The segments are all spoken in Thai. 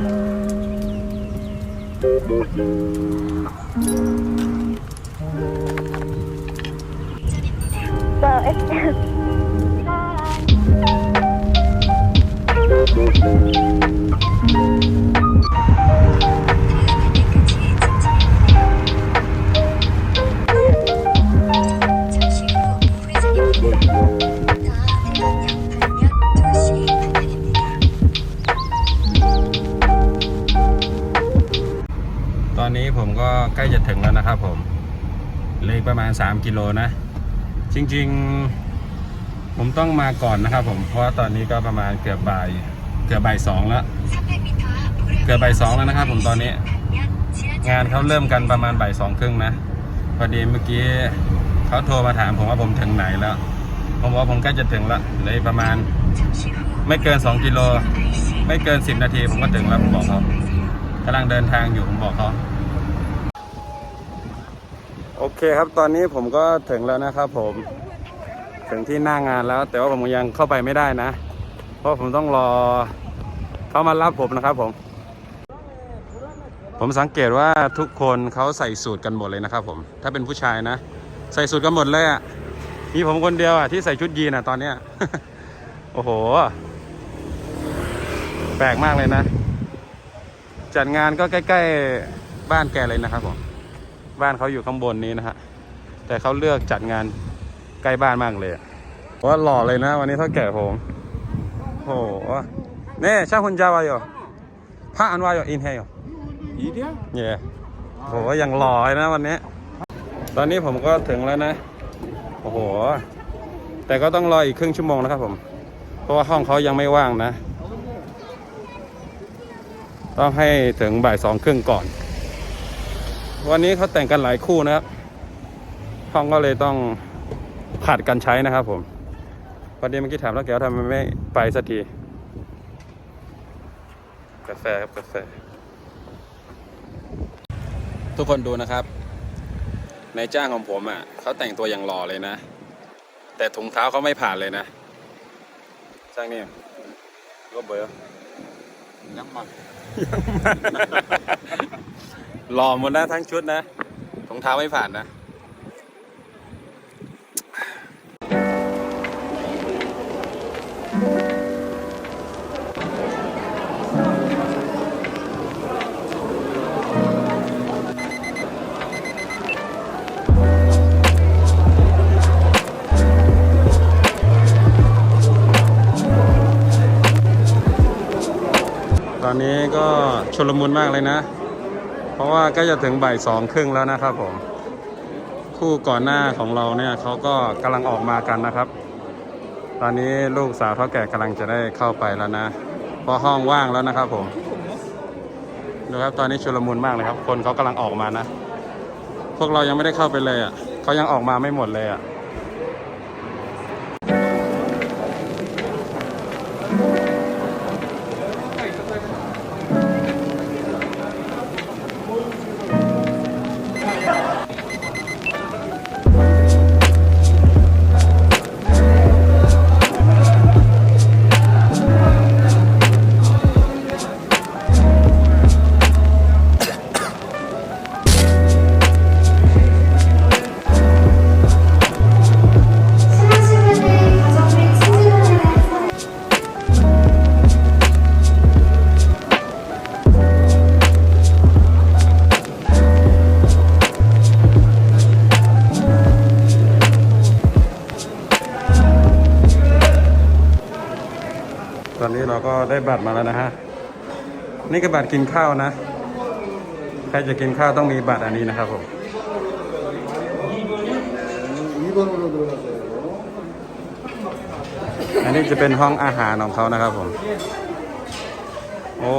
เบ ณ 3 กิโลนะ จริงๆ ผมต้องมาก่อนนะครับผม เพราะตอนนี้ก็ประมาณเกือบบ่าย เกือบบ่ายสองแล้ว เกือบบ่ายสองแล้วนะครับผมตอนนี้ งานเขาเริ่มกันประมาณบ่ายสองครึ่งนะ พอดีเมื่อกี้เขาโทรมาถามผมว่าผมถึงไหนแล้ว ผมว่าผมใกล้จะถึงละเลยประมาณไม่เกิน 2 กิโล ไม่เกิน 10 นาทีผมก็ถึงแล้วผมบอกเขากำลังเดินทางอยู่ผมบอกเขา โอเคครับตอนนี้ผมก็ถึงแล้วนะครับผมถึงที่หน้างานแล้ว แต่ว่าผมยังเข้าไปไม่ได้นะ เพราะผมต้องรอเขามารับผมนะครับผม ผมสังเกตว่าทุกคนเขาใส่สูตรกันหมดเลยนะครับผมถ้าเป็นผู้ชายนะ ใส่สูตรกันหมดเลยอะมีผมคนเดียวอะที่ใส่ชุดยีนอะตอนเนี้ยโอ้โห แปลกมากเลยนะ จัดงานก็ใกล้ ๆ บ้านแกเลยนะครับผม บ้านเขาอยู่ข้างบนนี้นะฮะ แต่เขาเลือกจัดงานใกล้บ้านมากเลยว่าหล่อเลยนะ วันนี้เท่าแก่ผมโหเนี่ชาคุณจาวายอยู่พระอันวายอยู่อินเฮอยู่อีเดียเนี่ยโหยังหล่อเลยนะวันนี้ ตอนนี้ผมก็ถึงแล้วนะ โอ้โห แต่ก็ต้องรออีกครึ่งชั่วโมงนะครับผม เพราะว่าห้องเขายังไม่ว่างนะ ต้องให้ถึงบ่ายสองครึ่งก่อน วันนี้เขาแต่งกันหลายคู่นะครับห้องก็เลยต้องผัดกันใช้นะครับผมพอดีเมื่อกี้ถามแล้วแกว่าทำไมไม่ไปสักที กาแฟครับกาแฟ ทุกคนดูนะครับในจ้างของผมอะเขาแต่งตัวอย่างหล่อเลยนะ แต่ถุงเท้าเขาไม่ผ่านเลยนะจ้างนี่ก็เบอร์양 말. หล่อหมดนะทั้งชุดนะถุงเท้าไม่ผ่านนะตอนนี้ก็ชุลมุนมากเลยนะ ราะว่าก็จะถึงบ่ายสองครึ่งแล้วนะครับผม คู่ก่อนหน้าของเราเนี่ยเขาก็กำลังออกมากันนะครับ ตอนนี้ลูกสาวเท่าแก่กำลังจะได้เข้าไปแล้วนะเพราะห้องว่างแล้วนะครับผมดูครับตอนนี้ชุลมุนมากเลยครับ คนเขากำลังออกมานะ พวกเรายังไม่ได้เข้าไปเลยอะเขายังออกมาไม่หมดเลยอะี้เราก็ได้บัตรมาแล้วนะฮะ นี่ก็บัตรกินข้าวนะ ใครจะกินข้าวต้องมีบัตรอันนี้นะครับผมอันนี้จะเป็นห้องอาหารของเขานะครับผม โอ้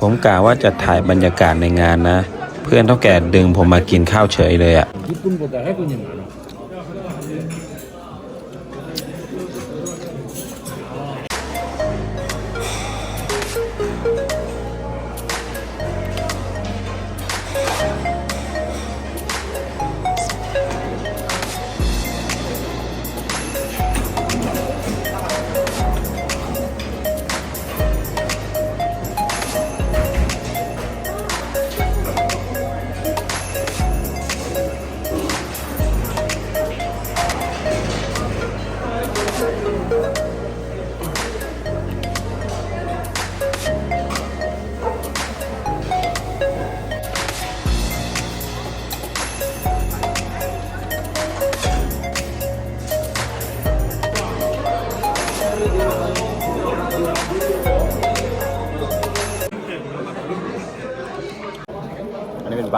ผมกะว่าจะถ่ายบรรยากาศในงานนะ เพื่อนเท่าแก่ดึงผมมากินข้าวเฉยเลยอะ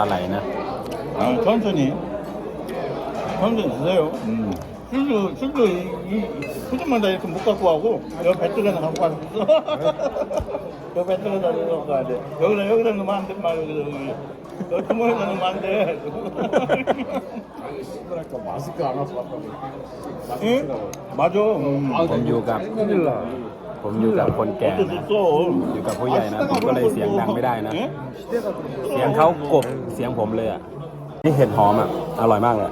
ปลาไหลนะ 아, 천천히. 천천히 드세요. 술도, 술도 이, 이 소주만 다 이렇게 못 갖고 가고, 여기 배틀에는 갖고 왔어. 여기 배틀에다 갖고 가야 돼. 여기다, 여기다 넣으면 안 돼, 말 여기다, 여기. 여기 주머니에다 넣으면 안 돼. 그러니까 마스크 안 하고 왔다고. 응? 맞아. 응. ผมอยู่กับ 큰일 나. ผมอยู่กับคนแก่ 어쩔 수 นะ 없어. อยู่กับผู้ใหญ่นะ ผมก็เลยเสียงดังไม่ได้นะ 응? เสียงเขากบเสียงผมเลยอ่ะ นี่เห็ดหอมอ่ะ อร่อยมากเลย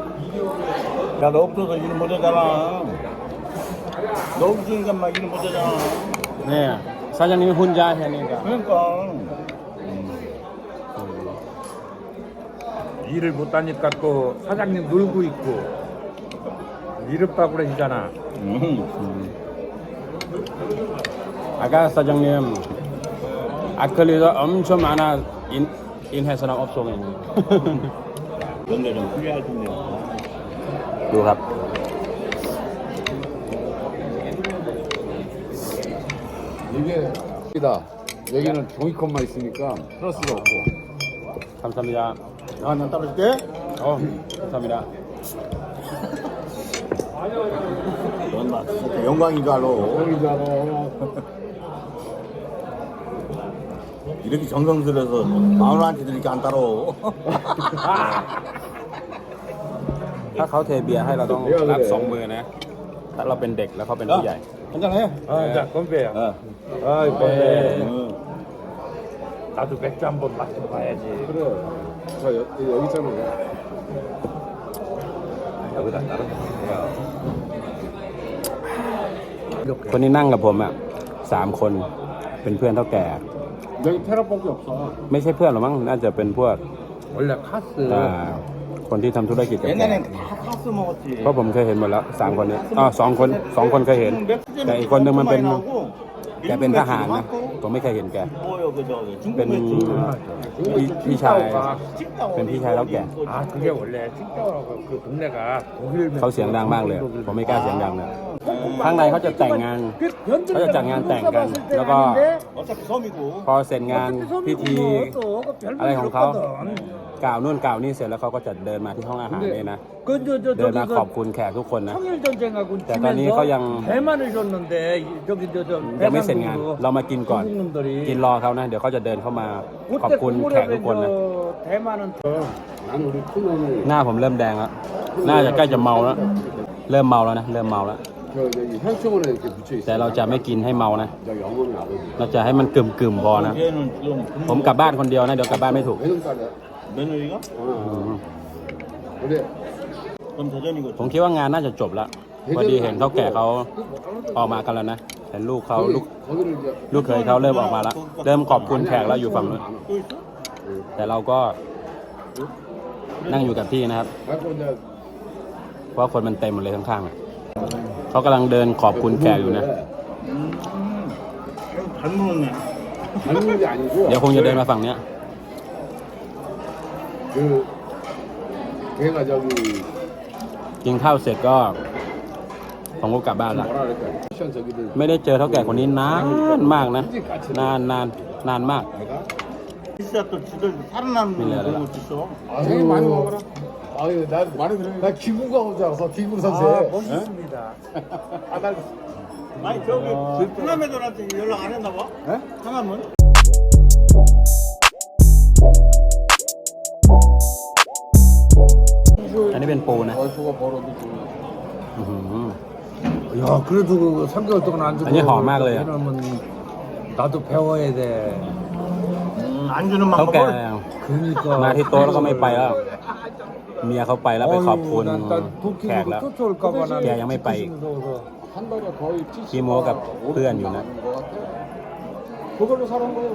야, 너 없어서 일을 못 하잖아. 너 없으니까 막 일을 못 하잖아. เนี่ยซาจานี้หุ่นยาแค่นี้ก็ 그러니까. 일을 못 하니까 또 사장님 놀고 있고 미륵바구라지잖아. 응. 아까 사장님 아클리가 엄청 많아 인, 인해서는 업소에 근데 좀 후회할 텐데. ดูครับ 이게 이다. 여기는 종이컵만 있으니까 플러스가 없고. 감사합니다 아, 난 따라줄게. 어 감사합니다 넌나 진짜 영광인 줄 알아. 여기잖아. 이렇게 정성스러워서 마누라한테도 이렇게 안 따라오. ถ้าเขาเทเบียร์ให้เราต้องรับสองมือนะ ถ้าเราเป็นเด็กแล้วเขาเป็นผู้ใหญ่ 한잔해. 아, 자, 건배야. 어. 아이, 건배. 응. 나도 맥주 한 번 맛 좀 봐야지. 그래. 자, 여, 여기 있잖아. 여기다 따로. คนที่นั่งกับผมอ่ะสามคนเป็นเพื่อนเท่าแก่ 여기 테라밖에 없어. ไม่ใช่เพื่อนหรอกมั้งน่าจะเป็นพวก 원래 카스. อ่าคนที่ทำธุรกิจกับแก 옛날엔 다 카스 먹었지. เพราะผมเคยเห็นหมดแล้วสามคนนี้อ๋อสองคนสองคนเคยเห็น แต่อีกคนนึงมันเป็น แกเป็นทหารนะ ผมไม่เคยเห็นแก 뭐요, 그저. 중국 เป็น 맥주. พี่พี่ชาย เป็นพี่ชายเท่าแก่ 아, 그게 원래 칭따오라고 그 동네가 독일 เขาเสียงดังมากเลย ผมไม่กล้าเสียงดังเลยข้างในเขาจะแต่งงาน เขาจะจัดงานแต่งกัน แล้วก็ 어차피 섬이고. พอเสร็จงานพิธี อะไรของเขา กล่าวนู่นกล่าวนี่เสร็จแล้วเขาก็จะเดินมาที่ห้องอาหารนี่นะ 그, 저, 저, เดิน 저기, มา 그 ขอบคุณแขกทุกคนนะ 청일 전쟁하고 자, 아니, 거양. 대만을 줬는데 이- 저기 저, 저 ยังไม่เสร็จงาน 대만군으로 เรามากินก่อน 중국 놈들이 กินรอเขานะ เดี๋ยวเขาจะเดินเข้ามาขอบ 그때 คุณ 그 แขกทุกคนนะ 무렵에 저 대만은 난 우리 큰언니, หน้าผมเริ่มแดงแล้ว น่าจะใกล้จะเมาแล้ว เริ่มเมาแล้วนะ เริ่มเมาแล้ว 저 여기 현충원에 이렇게 붙여 있어. แต่เราจะไม่กินให้เมานะ 나 영혼이 아버지. เราจะให้มันกึ่มกึ่มๆพอนะ 얘는 지금 ผมกลับบ้านคนเดียวนะ เดี๋ยวกลับบ้านไม่ถูก 외눈딸이야. 며느리가? 어, 어. 그래. 그럼 대전이고. ผมคิดว่างานน่าจะจบแล้วพอดีเห็นเขาแก่เขาออกมากันแล้วนะ เห็นลูกเขา 거기, ลูก 거기를 이제 ลูกเคยเขาเริ่มออกมาแล้ว เริ่มขอบคุณแขกแล้วอยู่ฝั่งนู้น 또 있어? แต่เราก็นั่งอยู่กับที่นะครับ 갖고 이제 เพราะคนมันเต็มหมดเลยข้างๆอะเขากำลังเดินขอบคุณแขกอยู่นะ 잘 먹었네. 닮는 게 아니고 เดี๋ยวคงจะเดินมาฝั่งเนี้ย 그 걔가 저기 กินข้าวเสร็จก็ผมก็กลับบ้านละ 뭐라 그럴까? 패션 저기들 ไม่ได้เจอเท่าแก่คนนี้นานมากนะ นานนานนานมาก 진짜 또 지들 살아남는 밀려라. 그런 것도 있어. 되게 많이 먹어라. 아유 나 많이 들으나 기구가 오지 않아서 기구 선생. 아, 멋있습니다. 아날 아니 저기 그 하남애들한테 연락 안 했나 봐? 에? 하남은? นนี้เป็นปูนะ 와이프가 벌어도 좀 อื้อหือ 야, 그래도 그 3개월 동안 안 주고. 아니, 험하고요. 이러면 나도 배워야 돼. 음, 안 주는 เขาแก่ 방법을 그러니까. มาที่โต๊ะแล้วก็ไม่ไปแล้ว เมียเขาไปแล้วไปขอบคุณ 어휴, 난, 난 แขก 도끼고 แล้ว 쫓아올까봐 난. 걔 양말 빠이. 무서워서. 한 달에 거의 ขี้โม้กับเพื่อนอยู่นะ 것 같아. 그걸로 사는 거예요.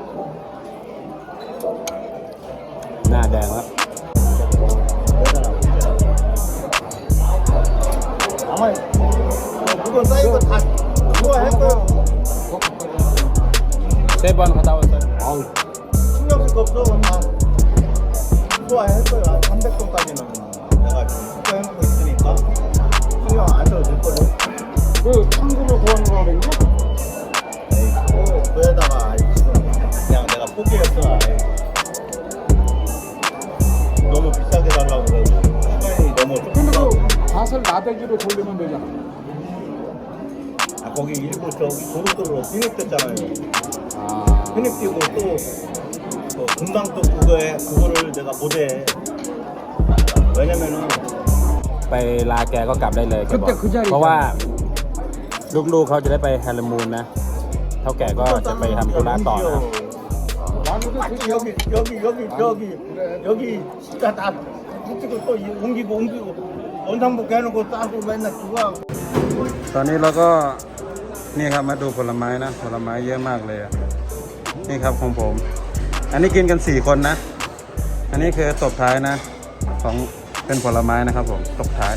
หน้าแดงแล้ว 남아 있어. 그거 쌓인 거다 좋아할 거야. 세번 하다 왔어요. 아우. 신경 쓸 거 없어. 다 좋아할 거야. 300돈까지는. 마대기로 돌리면 되잖아. 아, 거기 일부 저기 도로도로 휘닉 됐잖아요. 아. 휘닉 뛰고 또, 또 금방 또 그거에, 그거를 내가 못해. 왜냐면은 ไปลาแกก็กลับได้เลยแกบอก คือจะ เพราะว่าลูกๆเขาจะได้ไปฮาร์มูนนะ เท่าแก่ก็จะไปทำธุระต่อนะครับ 나는 아니, 여기, 여기, 여기, 저기, 여기 진짜 다 붙이고 또 이- 옮기고 옮기고 ตอนนี้เราก็นี่ครับมาดูผลไม้นะ ผลไม้เยอะมากเลยนี่ครับของผม อันนี้กินกันสี่คนนะ อันนี้คือตบท้ายนะ ของเป็นผลไม้นะครับผมตบท้าย